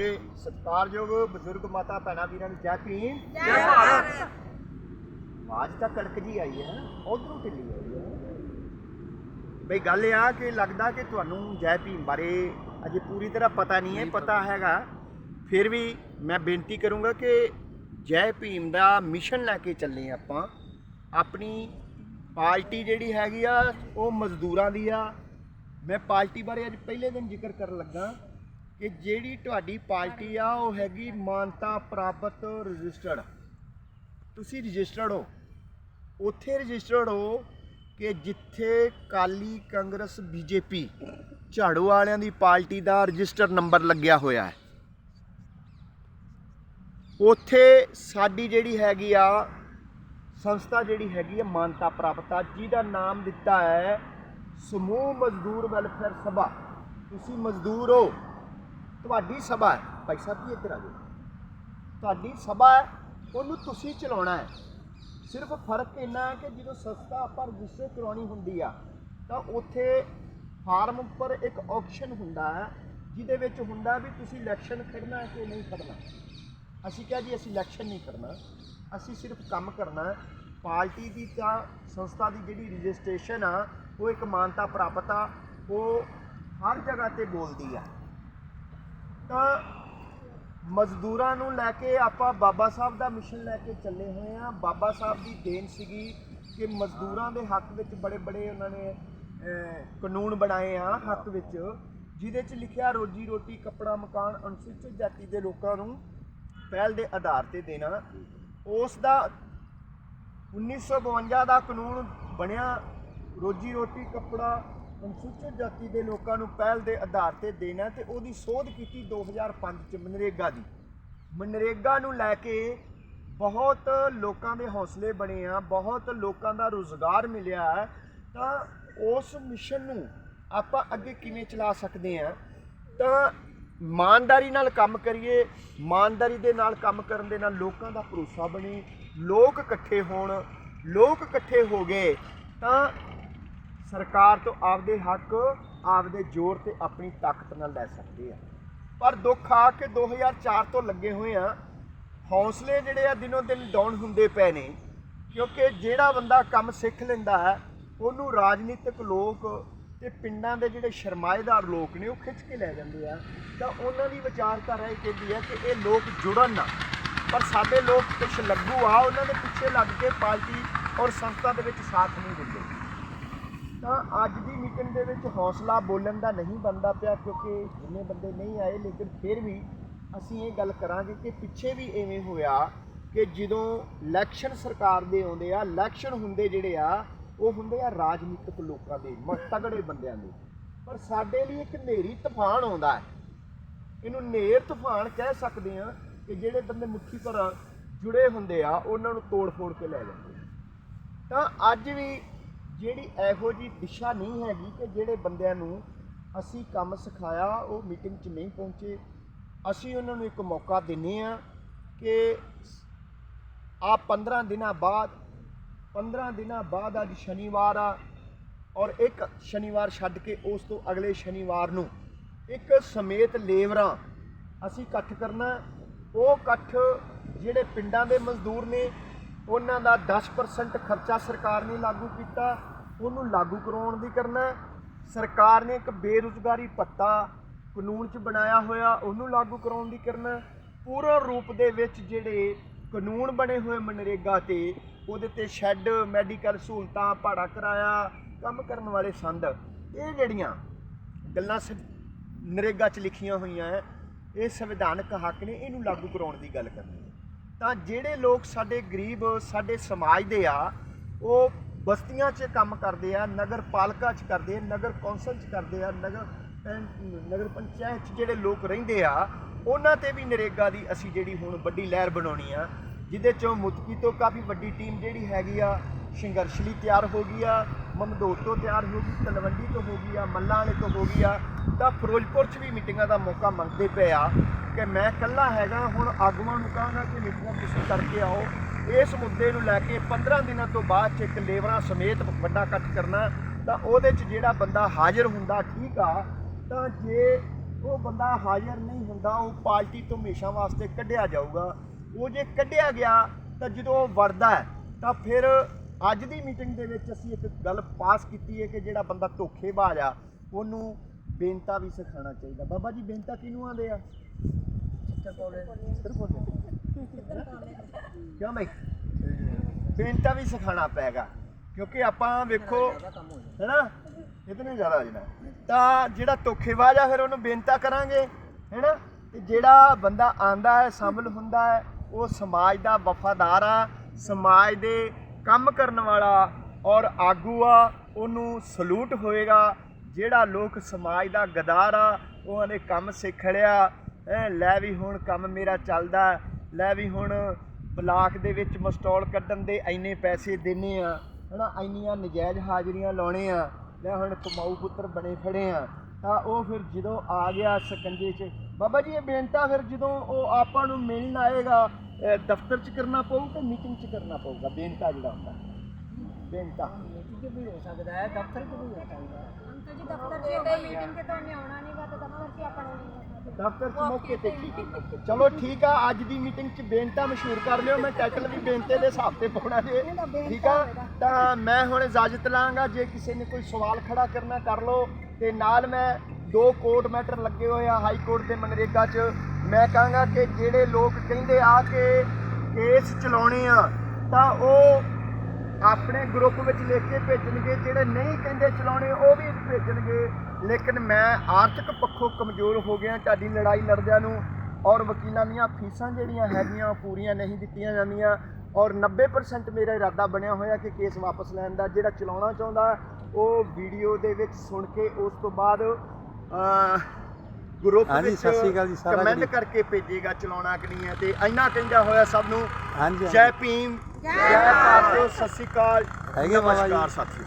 ਤੇ ਸਤਿਕਾਰਯੋਗ ਬਜ਼ੁਰਗ ਮਾਤਾ ਭੈਣਾਂ ਵੀਰਾਂ ਨੂੰ ਜੈ ਭੀਮ। ਜੈ ਭਾਰਤ। ਆਵਾਜ਼ ਤਾਂ ਕੜਕ ਜੀ ਆਈ ਹੈ ਉਧਰੋਂ ਢਿੱਲੀ ਆਈ ਹੈ। ਬਈ ਗੱਲ ਇਹ ਆ ਕਿ ਲੱਗਦਾ ਕਿ ਤੁਹਾਨੂੰ ਜੈ ਭੀਮ ਬਾਰੇ ਅਜੇ ਪੂਰੀ ਤਰ੍ਹਾਂ ਪਤਾ ਨਹੀਂ ਹੈ ਪਤਾ। ਹੈਗਾ। ਫਿਰ ਵੀ ਮੈਂ ਬੇਨਤੀ ਕਰੂੰਗਾ ਕਿ ਜੈ ਭੀਮ ਦਾ ਮਿਸ਼ਨ ਲੈ ਕੇ ਚੱਲੇ ਆਪਾਂ। ਆਪਣੀ ਪਾਰਟੀ ਜਿਹੜੀ ਹੈਗੀ ਆ ਉਹ ਮਜ਼ਦੂਰਾਂ ਦੀ ਆ। ਮੈਂ ਪਾਰਟੀ ਬਾਰੇ ਅੱਜ ਪਹਿਲੇ ਦਿਨ ਜ਼ਿਕਰ ਕਰਨ ਲੱਗਾ। ਕਿ ਜਿਹੜੀ ਤੁਹਾਡੀ ਪਾਰਟੀ ਆ, ਉਹ ਹੈਗੀ ਮਾਨਤਾ ਪ੍ਰਾਪਤ ਰਜਿਸਟਰਡ। ਤੁਸੀਂ ਰਜਿਸਟਰਡ ਹੋ। ਉੱਥੇ ਰਜਿਸਟਰਡ ਹੋ ਕਿ ਜਿੱਥੇ ਕਾਲੀ ਕਾਂਗਰਸ, ਬੀਜੇਪੀ ਝਾੜੂ ਵਾਲਿਆਂ ਦੀ ਪਾਰਟੀ ਦਾ ਰਜਿਸਟਰ ਨੰਬਰ ਲੱਗਿਆ ਹੋਇਆ ਹੈ। ਉੱਥੇ ਸਾਡੀ ਜਿਹੜੀ ਹੈਗੀ ਆ, ਸੰਸਥਾ ਜਿਹੜੀ ਹੈਗੀ ਆ, ਮਾਨਤਾ ਪ੍ਰਾਪਤ ਆ, ਜਿਹਦਾ ਨਾਮ ਦਿੱਤਾ ਹੈ ਸਮੂਹ ਮਜ਼ਦੂਰ ਵੈਲਫੇਅਰ ਸਭਾ। ਤੁਸੀਂ ਮਜ਼ਦੂਰ ਹੋ। ਤੁਹਾਡੀ ਸਭਾ ਹੈ। ਭਾਈ ਸਾਹਿਬ ਜੀ, ਇੱਧਰ ਆ ਜਾਓ। ਤੁਹਾਡੀ ਸਭਾ ਹੈ, ਉਹਨੂੰ ਤੁਸੀਂ ਚਲਾਉਣਾ ਹੈ। ਸਿਰਫ ਫ਼ਰਕ ਇੰਨਾ ਹੈ ਕਿ ਜਦੋਂ ਸੰਸਥਾ ਆਪਾਂ ਰਜਿਸਟਰ ਕਰਾਉਣੀ ਹੁੰਦੀ ਆ, ਤਾਂ ਉੱਥੇ ਫਾਰਮ ਉੱਪਰ ਇੱਕ ਆਪਸ਼ਨ ਹੁੰਦਾ ਹੈ, ਜਿਹਦੇ ਵਿੱਚ ਹੁੰਦਾ ਵੀ ਤੁਸੀਂ ਇਲੈਕਸ਼ਨ ਖੜਨਾ ਕਿ ਨਹੀਂ ਖੜਨਾ ਅਸੀਂ ਕਿਹਾ ਜੀ, ਅਸੀਂ ਇਲੈਕਸ਼ਨ ਨਹੀਂ ਕਰਨਾ ਅਸੀਂ ਸਿਰਫ ਕੰਮ ਕਰਨਾ ਹੈ। ਪਾਰਟੀ ਦੀ ਤਾਂ, ਸੰਸਥਾ ਦੀ ਜਿਹੜੀ ਰਜਿਸਟ੍ਰੇਸ਼ਨ ਆ, ਉਹ ਇੱਕ ਮਾਨਤਾ ਪ੍ਰਾਪਤ ਆ, ਉਹ ਹਰ ਜਗ੍ਹਾ ਤੇ ਬੋਲਦੀ ਆ। ਤਾਂ ਮਜ਼ਦੂਰਾਂ ਨੂੰ ਲੈ ਕੇ ਆਪਾਂ ਬਾਬਾ ਸਾਹਿਬ ਦਾ ਮਿਸ਼ਨ ਲੈ ਕੇ ਚੱਲੇ ਹੋਏ ਆ ਬਾਬਾ ਸਾਹਿਬ ਦੀ ਦੇਣ ਸੀਗੀ ਕਿ ਮਜ਼ਦੂਰਾਂ ਦੇ ਹੱਕ ਵਿੱਚ ਬੜੇ ਬੜੇ ਉਹਨਾਂ ਨੇ ਕਾਨੂੰਨ ਬਣਾਏ ਆ ਹੱਕ ਵਿੱਚ, ਜਿਹਦੇ 'ਚ ਲਿਖਿਆ ਰੋਜੀ ਰੋਟੀ, ਕੱਪੜਾ, ਮਕਾਨ ਅਨੁਸੂਚਿਤ ਜਾਤੀ ਦੇ ਲੋਕਾਂ ਨੂੰ ਪਹਿਲ ਦੇ ਆਧਾਰ ਤੇ ਦੇਣਾ। ਉਸ ਦਾ 1952 ਦਾ ਕਾਨੂੰਨ ਬਣਿਆ। ਰੋਜੀ ਰੋਟੀ, ਕੱਪੜਾ ਅਨੁਸੂਚਿਤ ਜਾਤੀ ਦੇ ਲੋਕਾਂ ਨੂੰ ਪਹਿਲ ਦੇ ਆਧਾਰ ਤੇ ਦੇਣਾ ਤੇ ਉਹਦੀ ਸੋਧ ਕੀਤੀ 2005 ਚ ਮਨਰੇਗਾ ਦੀ। ਮਨਰੇਗਾ ਨੂੰ ਲੈ ਕੇ ਬਹੁਤ ਲੋਕਾਂ ਦੇ ਹੌਸਲੇ ਬਣੇ ਆ, ਬਹੁਤ ਲੋਕਾਂ ਦਾ ਰੋਜ਼ਗਾਰ ਮਿਲਿਆ ਹੈ। ਤਾਂ ਉਸ ਮਿਸ਼ਨ ਨੂੰ ਆਪਾਂ ਅੱਗੇ ਕਿਵੇਂ ਚਲਾ ਸਕਦੇ ਆ? ਤਾਂ ਇਮਾਨਦਾਰੀ ਨਾਲ ਕੰਮ ਕਰੀਏ, ਇਮਾਨਦਾਰੀ ਦੇ ਨਾਲ ਕੰਮ ਕਰਨ ਦੇ ਨਾਲ ਲੋਕਾਂ ਦਾ ਭਰੋਸਾ ਬਣੇ, ਲੋਕ ਇਕੱਠੇ ਹੋਣ, ਲੋਕ ਇਕੱਠੇ ਹੋ ਗਏ, ਤਾਂ ਸਰਕਾਰ ਤੋਂ ਆਪਦੇ ਹੱਕ, ਆਪਦੇ ਜ਼ੋਰ ਤੇ ਆਪਣੀ ਤਾਕਤ ਨਾਲ ਲੈ ਸਕਦੇ ਆ। ਪਰ ਦੁੱਖ ਆ ਕਿ 2004 ਤੋਂ ਲੱਗੇ ਹੋਏ ਆ, ਹੌਸਲੇ ਜਿਹੜੇ ਆ ਦਿਨੋਂ ਦਿਨ ਡਾਊਨ ਹੁੰਦੇ ਪਏ ਨੇ, ਕਿਉਂਕਿ ਜਿਹੜਾ ਬੰਦਾ ਕੰਮ ਸਿੱਖ ਲੈਂਦਾ ਹੈ, ਉਹਨੂੰ ਰਾਜਨੀਤਿਕ ਲੋਕ ਤੇ ਪਿੰਡਾਂ ਦੇ ਜਿਹੜੇ ਸ਼ਰਮਾਏਦਾਰ ਲੋਕ ਨੇ, ਉਹ ਖਿੱਚ ਕੇ ਲੈ ਜਾਂਦੇ ਆ। ਤਾਂ ਉਹਨਾਂ ਦੀ ਵਿਚਾਰਧਾਰਾ ਇਹ ਕਹਿੰਦੀ ਹੈ ਕਿ ਇਹ ਲੋਕ ਜੁੜਨ ਨਾ। ਪਰ ਸਾਡੇ ਲੋਕ ਕੁਛ ਲੱਗੂ ਆ, ਉਹਨਾਂ ਦੇ ਪਿੱਛੇ ਲੱਗ ਕੇ ਪਾਰਟੀ ਔਰ ਸੰਸਥਾ ਦੇ ਵਿੱਚ ਸਾਥ ਨਹੀਂ ਦਿੰਦੇ। ਤਾਂ ਅੱਜ ਦੀ ਮੀਟਿੰਗ ਦੇ ਵਿੱਚ ਹੌਸਲਾ ਬੋਲਣ ਦਾ ਨਹੀਂ ਬਣਦਾ ਪਿਆ ਕਿਉਂਕਿ ਇੰਨੇ ਬੰਦੇ ਨਹੀਂ ਆਏ, ਲੇਕਿਨ ਫਿਰ ਵੀ ਅਸੀਂ ਇਹ ਗੱਲ ਕਰਾਂਗੇ ਕਿ ਪਿੱਛੇ ਵੀ ਐਵੇਂ ਹੋਇਆ ਕਿ ਜਦੋਂ ਇਲੈਕਸ਼ਨ ਸਰਕਾਰ ਦੇ ਆਉਂਦੇ ਆ ਇਲੈਕਸ਼ਨ ਹੁੰਦੇ ਜਿਹੜੇ ਆ, ਉਹ ਹੁੰਦੇ ਆ ਰਾਜਨੀਤਿਕ ਲੋਕਾਂ ਦੇ, ਮ- ਤਗੜੇ ਬੰਦਿਆਂ ਦੇ। ਪਰ ਸਾਡੇ ਲਈ ਇੱਕ ਨੇਰੀ ਤੂਫਾਨ ਆਉਂਦਾ ਹੈ। ਇਹਨੂੰ ਨੇਰ ਤੂਫਾਨ ਕਹਿ ਸਕਦੇ ਆ ਕਿ ਜਿਹੜੇ ਬੰਦੇ ਮੁੱਠੀ ਪਰ ਜੁੜੇ ਹੁੰਦੇ ਆ, ਉਹਨਾਂ ਨੂੰ ਤੋੜ ਫੋੜ ਕੇ ਲੈ ਜਾਂਦੇ ਤਾਂ ਅੱਜ ਵੀ ਜਿਹੜੀ ਇਹੋ ਜੀ ਦਿਸ਼ਾ ਨਹੀਂ ਹੈਗੀ ਕਿ ਜਿਹੜੇ ਬੰਦਿਆਂ ਨੂੰ ਅਸੀਂ ਕੰਮ ਸਿਖਾਇਆ, ਉਹ ਮੀਟਿੰਗ 'ਚ ਨਹੀਂ ਪਹੁੰਚੇ। ਅਸੀਂ ਉਹਨਾਂ ਨੂੰ ਇੱਕ ਮੌਕਾ ਦਿੰਨੇ ਆ ਕਿ ਆ 15 ਦਿਨਾਂ ਬਾਅਦ 15 ਦਿਨਾਂ ਬਾਅਦ ਅੱਜ ਸ਼ਨੀਵਾਰ ਆ ਔਰ ਇੱਕ ਸ਼ਨੀਵਾਰ ਛੱਡ ਕੇ ਉਸ ਤੋਂ ਅਗਲੇ ਸ਼ਨੀਵਾਰ ਨੂੰ ਇੱਕ ਸਮੇਤ ਲੇਬਰਾਂ ਅਸੀਂ ਇਕੱਠ ਕਰਨਾ। ਉਹ ਇਕੱਠ ਜਿਹੜੇ ਪਿੰਡਾਂ ਦੇ ਮਜ਼ਦੂਰ ਨੇ, ਉਹਨਾਂ ਦਾ 10% ਖਰਚਾ ਸਰਕਾਰ ਨੇ ਲਾਗੂ ਕੀਤਾ। ਉਹਨੂੰ ਲਾਗੂ ਕਰਾਉਣ ਦੀ ਕਰਨਾ ਸਰਕਾਰ ਨੇ ਇੱਕ ਬੇਰੁਜ਼ਗਾਰੀ ਪੱਤਾ ਕਾਨੂੰਨ 'ਚ ਬਣਾਇਆ ਹੋਇਆ, ਉਹਨੂੰ ਲਾਗੂ ਕਰਾਉਣ ਦੀ ਕਰਨਾ ਪੂਰਨ ਰੂਪ ਦੇ ਵਿੱਚ ਜਿਹੜੇ ਕਾਨੂੰਨ ਬਣੇ ਹੋਏ ਮਨਰੇਗਾ ਤੇ, ਉਹਦੇ ਤੇ ਸ਼ੈੱਡ, ਮੈਡੀਕਲ ਸਹੂਲਤਾਂ ਭਾੜਾ ਕਿਰਾਇਆ, ਕੰਮ ਕਰਨ ਵਾਲੇ ਸੰਦ, ਇਹ ਜਿਹੜੀਆਂ ਗੱਲਾਂ ਸ- ਨਰੇਗਾ 'ਚ ਲਿਖੀਆਂ ਹੋਈਆਂ ਹੈ, ਇਹ ਸੰਵਿਧਾਨਕ ਹੱਕ ਨੇ, ਇਹਨੂੰ ਲਾਗੂ ਕਰਾਉਣ ਦੀ ਗੱਲ ਕਰਨੀ ਹੈ। ਤਾਂ ਜਿਹੜੇ ਲੋਕ ਸਾਡੇ ਗਰੀਬ, ਸਾਡੇ ਸਮਾਜ ਦੇ ਆ, ਉਹ ਬਸਤੀਆਂ 'ਚ ਕੰਮ ਕਰਦੇ ਆ, ਨਗਰ ਪਾਲਿਕਾ 'ਚ ਕਰਦੇ ਆ ਨਗਰ ਕੌਂਸਲ 'ਚ ਕਰਦੇ ਆ, ਨਗਰ ਨਗਰ ਪੰਚਾਇਤ 'ਚ ਜਿਹੜੇ ਲੋਕ ਰਹਿੰਦੇ ਆ, ਉਹਨਾਂ ਤੇ ਵੀ ਨਰੇਗਾ ਦੀ ਅਸੀਂ ਜਿਹੜੀ ਹੁਣ ਵੱਡੀ ਲਹਿਰ ਬਣਾਉਣੀ ਆ, ਜਿਹਦੇ 'ਚੋਂ ਮੁਤਕੀ ਤੋਂ ਕਾਫੀ ਵੱਡੀ ਟੀਮ ਜਿਹੜੀ ਹੈਗੀ ਆ ਸੰਘਰਸ਼ ਲਈ ਤਿਆਰ ਹੋ ਗਈ ਆ ਮਮਦੋਟ ਤੋਂ ਤਿਆਰ ਹੋ ਗਈ, ਤਲਵੰਡੀ ਤੋਂ ਹੋ ਗਈ ਆ, ਮੱਲਾਂ ਵਾਲੇ ਤੋਂ ਹੋ ਗਈ ਆ, ਤਾਂ ਫਿਰੋਜ਼ਪੁਰ 'ਚ ਵੀ ਮੀਟਿੰਗਾਂ ਦਾ ਮੌਕਾ ਮੰਗਦੇ ਪਏ ਆ ਕਿ ਮੈਂ ਇਕੱਲਾ ਹੈਗਾ, ਹੁਣ ਆਗੂਆਂ ਨੂੰ ਕਹਾਂਗਾ ਕਿ ਮੀਟਿੰਗਾਂ ਤੁਸੀਂ ਕਰਕੇ ਆਓ ਇਸ ਮੁੱਦੇ ਨੂੰ ਲੈ ਕੇ 15 ਦਿਨਾਂ ਤੋਂ ਬਾਅਦ 'ਚ ਇੱਕ ਲੇਬਰਾਂ ਸਮੇਤ ਵੱਡਾ ਇਕੱਠ ਕਰਨਾ ਤਾਂ ਉਹਦੇ 'ਚ ਜਿਹੜਾ ਬੰਦਾ ਹਾਜ਼ਰ ਹੁੰਦਾ ਠੀਕ ਆ ਤਾਂ ਜੇ ਉਹ ਬੰਦਾ ਹਾਜ਼ਰ ਨਹੀਂ ਹੁੰਦਾ ਉਹ ਪਾਰਟੀ ਤੋਂ ਹਮੇਸ਼ਾ ਵਾਸਤੇ ਕੱਢਿਆ ਜਾਊਗਾ। ਉਹ ਜੇ ਕੱਢਿਆ ਗਿਆ ਤਾਂ ਜਦੋਂ ਉਹ ਵੜਦਾ ਤਾਂ ਫਿਰ ਅੱਜ ਦੀ ਮੀਟਿੰਗ ਦੇ ਵਿੱਚ ਅਸੀਂ ਇੱਕ ਗੱਲ ਪਾਸ ਕੀਤੀ ਹੈ ਕਿ ਜਿਹੜਾ ਬੰਦਾ ਧੋਖੇਬਾਜ਼ ਆ ਉਹਨੂੰ ਬੇਨਤਾ ਵੀ ਸਿਖਾਉਣਾ ਚਾਹੀਦਾ। ਬਾਬਾ ਜੀ ਬੇਨਤਾ ਕਿਹਨੂੰ ਆਂਦੇ ਆ? ਸਿੱਧਰ ਬੋਲਦੇ ਕਿਉਂ ਬਈ? ਬੇਨਤਾ ਵੀ ਸਿਖਾਉਣਾ ਪੈਗਾ। ਕਿਉਂਕਿ ਆਪਾਂ ਵੇਖੋ ਹੈਨਾ? ਇਤਨੇ ਜ਼ਿਆਦਾ ਹੋ ਜਾਣਾ ਤਾਂ ਜਿਹੜਾ ਧੋਖੇਬਾਜ਼ ਆ ਫਿਰ ਉਹਨੂੰ ਬੇਨਤਾ ਕਰਾਂਗੇ ਹੈਨਾ? ਤੇ ਜਿਹੜਾ ਬੰਦਾ ਆਂਦਾ ਹੈ ਸ਼ਾਮਲ ਹੁੰਦਾ ਹੈ ਉਹ ਸਮਾਜ ਦਾ ਵਫਾਦਾਰ ਆ ਸਮਾਜ ਦੇ ਕੰਮ ਕਰਨ ਵਾਲਾ ਔਰ ਆਗੂ ਆ ਉਹਨੂੰ ਸਲੂਟ ਹੋਏਗਾ। ਜਿਹੜਾ ਲੋਕ ਸਮਾਜ ਦਾ ਗਦਾਰ ਆ ਉਹਨਾਂ ਨੇ ਕੰਮ ਸਿੱਖ ਲਿਆ ਹੈਂ, ਲੈ ਵੀ ਹੁਣ ਕੰਮ ਮੇਰਾ ਚੱਲਦਾ ਲੈ ਵੀ ਹੁਣ ਬਲਾਕ ਦੇ ਵਿੱਚ ਮਸਟਾਲ ਕੱਢਣ ਦੇ ਇੰਨੇ ਪੈਸੇ ਦੇਣੇ ਆ, ਹਨਾ, ਇੰਨੀਆਂ ਨਜਾਇਜ਼ ਹਾਜ਼ਰੀਆਂ ਲਾਉਣੇ ਆ, ਲੈ ਹੁਣ ਕਮਾਊ ਪੁੱਤਰ ਬਣੇ ਖੜੇ ਆ, ਤਾਂ ਉਹ ਫਿਰ ਜਦੋਂ ਆ ਗਿਆ ਸਕੰਜੇ 'ਚ, ਬਾਬਾ ਜੀ ਇਹ ਬੇਨਤਾ ਫਿਰ ਜਦੋਂ ਉਹ ਆਪਾਂ ਨੂੰ ਮਿਲਣ ਆਏਗਾ ਦਫ਼ਤਰ 'ਚ ਕਰਨਾ ਪਊਗਾ ਕਿ ਮੀਟਿੰਗ 'ਚ ਕਰਨਾ ਪਊਗਾ? ਬੇਨਤਾ ਜਿਹੜਾ ਹੁੰਦਾ। ਬੇਨਤਾ ਅੰਕਲ ਜੀ ਦਫ਼ਤਰ 'ਚ ਹੋਊਗਾ ਮੀਟਿੰਗ ਤੇ ਤਾਂ ਉਹਨੇ ਆਉਣਾ ਨਹੀਂਗਾ ਤੇ ਦਫ਼ਤਰ 'ਚ ਹੀ ਆਪਣਾ ਦਫ਼ਤਰ 'ਚ ਮੌਕੇ ਤੇ ਠੀਕ। ਹੈ। ਚਲੋ ਠੀਕ ਆ ਅੱਜ ਦੀ ਮੀਟਿੰਗ 'ਚ ਬੇਨਤਾ ਮਸ਼ਹੂਰ ਕਰ ਲਿਓ ਮੈਂ ਟਾਈਟਲ ਵੀ ਬੇਨਤੇ ਦੇ ਹਿਸਾਬ ਤੇ ਪਾਉਣਾ ਜੇ। ਠੀਕ ਆ ਤਾਂ। ਮੈਂ ਹੁਣ ਇਜਾਜ਼ਤ ਲਾਂਗਾ ਜੇ ਕਿਸੇ ਨੇ ਕੋਈ ਸਵਾਲ ਖੜਾ ਕਰਨਾ ਕਰ ਲਓ ਤੇ ਨਾਲ ਮੈਂ ਦੋ ਕੋਰਟ ਮੈਟਰ ਲੱਗੇ ਹੋਏ ਆ ਹਾਈ ਕੋਰਟ ਤੇ ਮਨਰੇਗਾ 'ਚ। ਮੈਂ ਕਹਾਂਗਾ ਕਿ ਜਿਹੜੇ ਲੋਕ ਕਹਿੰਦੇ ਆ ਕਿ ਕੇਸ ਚਲਾਉਣੇ ਆ ਤਾਂ ਉਹ ਆਪਣੇ ਗਰੁੱਪ ਵਿੱਚ ਲਿਖ ਕੇ ਭੇਜਣਗੇ ਜਿਹੜੇ ਨਹੀਂ ਕਹਿੰਦੇ ਚਲਾਉਣੇ ਉਹ ਵੀ ਭੇਜਣਗੇ ਲੇਕਿਨ ਮੈਂ ਆਰਥਿਕ ਪੱਖੋਂ ਕਮਜ਼ੋਰ ਹੋ ਗਿਆ ਤੁਹਾਡੀ ਲੜਾਈ ਲੜਦਿਆਂ ਨੂੰ ਔਰ ਵਕੀਲਾਂ ਦੀਆਂ ਫੀਸਾਂ ਜਿਹੜੀਆਂ ਹੈਗੀਆਂ ਪੂਰੀਆਂ ਨਹੀਂ ਦਿੱਤੀਆਂ ਜਾਂਦੀਆਂ ਔਰ 90% ਮੇਰਾ ਇਰਾਦਾ ਬਣਿਆ ਹੋਇਆ ਕਿ ਕੇਸ ਵਾਪਸ ਲੈਣ ਦਾ ਜਿਹੜਾ ਚਲਾਉਣਾ ਚਾਹੁੰਦਾ ਉਹ ਵੀਡੀਓ ਦੇ ਵਿੱਚ ਸੁਣ ਕੇ ਉਸ ਤੋਂ ਬਾਅਦ ਗਰੁੱਪ ਵਿੱਚ ਕਮੈਂਟ। ਕਰਕੇ ਭੇਜੇਗਾ ਚਲਾਉਣਾ ਕਿ ਨਹੀਂ ਹੈ ਤੇ ਇੰਨਾ ਕਹਿੰਦਾ ਹੋਇਆ ਸਭ ਨੂੰ ਜੈ ਭੀਮ ਜੈ ਭਾਰਤ ਸਤਿ ਸ਼੍ਰੀ ਅਕਾਲ ਹੈਗੇ ਬਾਬਾ ਜੀ। ਨਮਸਕਾਰ ਸਾਥੀਓ